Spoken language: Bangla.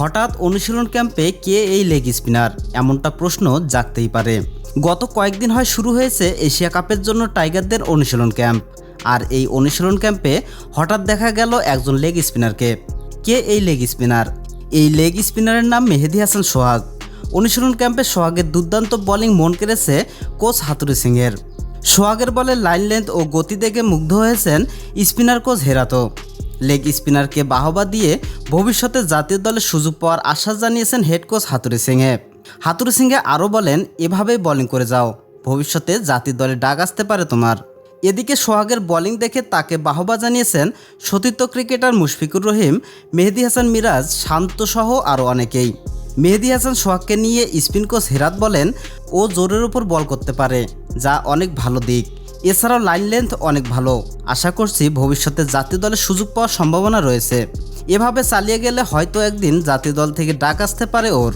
হঠাৎ অনুশীলন ক্যাম্পে কে এই লেগ স্পিনার? এমনটা প্রশ্ন জাগতেই পারে। গত কয়েকদিন হয় শুরু হয়েছে এশিয়া কাপের জন্য টাইগারদের অনুশীলন ক্যাম্প। আর এই অনুশীলন ক্যাম্পে হঠাৎ দেখা গেল একজন লেগ স্পিনারকে। কে এই লেগ স্পিনার? এই লেগ স্পিনারের নাম মেহেদি হাসান সোহাগ। অনুশীলন ক্যাম্পে সোহাগের দুর্দান্ত বোলিং মন কেড়েছে কোচ হাতুরি সিংয়ের। সোহাগের বলে লাইন লেন্থ ও গতি দেখে মুগ্ধ হয়েছেন স্পিনার কোচ হেরাতো। লেগ স্পিনারকে বাহবা দিয়ে ভবিষ্যতে জাতীয় দলে সুযোগ পাওয়ার আশ্বাস জানিয়েছেন হেড কোচ হাতুরি সিংহে। হাতুরি সিংহে আরও বলেন, এভাবেই বোলিং করে যাও। ভবিষ্যতে জাতীয় দলে ডাক আসতে পারে তোমার। এদিকে সোহাগের বোলিং দেখে তাকে বাহবা জানিয়েছেন, সতীর্থ ক্রিকেটার মুশফিকুর রহিম, মেহেদি হাসান মিরাজ, শান্ত সহ আরও অনেকেই। মেহেদি হাসান সোহাগকে নিয়ে স্পিন কোচ হেরাত বলেন, ও জোরের উপর বল করতে পারে, যা অনেক ভালো দিক। এছাড়াও লাইন লেন্থ অনেক ভালো। আশা করছি ভবিষ্যতে জাতীয় দলে সুযোগ পাওয়ার সম্ভাবনা রয়েছে। এভাবে চালিয়ে গেলে হয়তো একদিন জাতীয় দল থেকে ডাক আসতে পারে ওর।